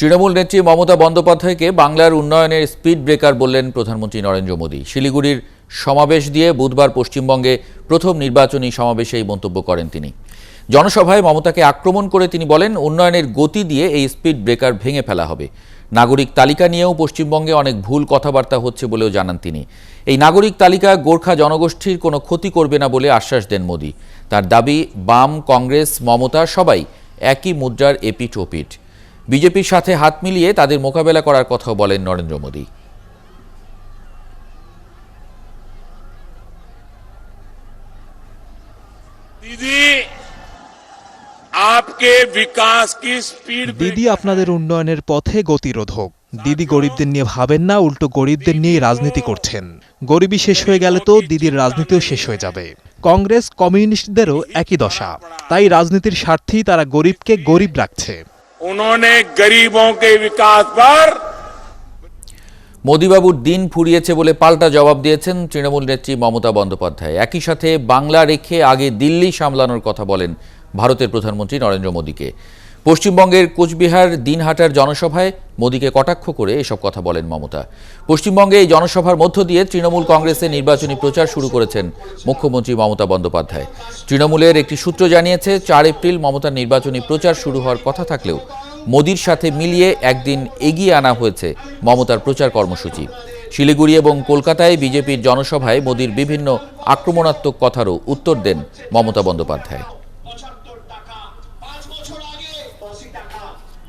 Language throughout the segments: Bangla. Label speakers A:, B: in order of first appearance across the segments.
A: তৃণমূল নেত্রী মমতা বন্দ্যোপাধ্যায়কে বাংলার উন্নয়নের স্পিড ব্রেকার বললেন প্রধানমন্ত্রী নরেন্দ্র মোদী। শিলিগুড়ির সমাবেশ দিয়ে বুধবার পশ্চিমবঙ্গে প্রথম নির্বাচনী সমাবেশে এই মন্তব্য করেন তিনি। জনসভায় মমতাকে আক্রমণ করে তিনি বলেন, উন্নয়নের গতি দিয়ে এই স্পিড ব্রেকার ভেঙে ফেলা হবে। নাগরিক তালিকা নিয়েও পশ্চিমবঙ্গে অনেক ভুল কথাবার্তা হচ্ছে বলেও জানান তিনি। এই নাগরিক তালিকা গোর্খা জনগোষ্ঠীর কোনো ক্ষতি করবে না বলে আশ্বাস দেন মোদী। তার দাবি, বাম, কংগ্রেস, মমতা সবাই একই মুদ্রার এপিঠ ওপিঠ। বিজেপির সাথে হাত মিলিয়ে তাদের মোকাবেলা করার কথাও বলেন নরেন্দ্র মোদী।
B: দিদি আপনাদের উন্নয়নের পথে গতিরোধক। দিদি গরিবদের নিয়ে ভাবেন না উল্টো গরিবদের নিয়ে রাজনীতি করছেন। গরিবই শেষ হয়ে গেলে তো দিদির রাজনীতিও শেষ হয়ে যাবে। কংগ্রেস কমিউনিস্টদেরও একই দশা। তাই রাজনীতির স্বার্থেই তারা গরিবকে গরিব রাখছে।
C: उन्होंने गरीबों के विकास पर
A: মোদীবাবুর দিন ফুরিয়েছে বলে পাল্টা জবাব দিয়েছেন তৃণমূল নেত্রী মমতা বন্দ্যোপাধ্যায় একই সাথে বাংলা রেখে আগে দিল্লি সামলানোর কথা বলেন ভারতের প্রধানমন্ত্রী নরেন্দ্র মোদীকে পশ্চিমবঙ্গের কোচবিহার দিনহাটার জনসভায় মোদীকে কটাক্ষ করে এসব কথা বলেন মমতা। পশ্চিমবঙ্গে এই জনসভার মধ্য দিয়ে তৃণমূল কংগ্রেসের নির্বাচনী প্রচার শুরু করেছেন মুখ্যমন্ত্রী মমতা বন্দ্যোপাধ্যায়। তৃণমূলের একটি সূত্র জানিয়েছে, চার এপ্রিল মমতার নির্বাচনী প্রচার শুরু হওয়ার কথা থাকলেও মোদির সাথে মিলিয়ে একদিন এগিয়ে আনা হয়েছে মমতার প্রচার কর্মসূচি। শিলিগুড়ি এবং কলকাতায় বিজেপির জনসভায় মোদির বিভিন্ন আক্রমণাত্মক কথারও উত্তর দেন মমতা বন্দ্যোপাধ্যায়। টাকা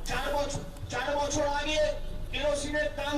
A: চার বছর চার বছর আগে কেরোসিনের দাম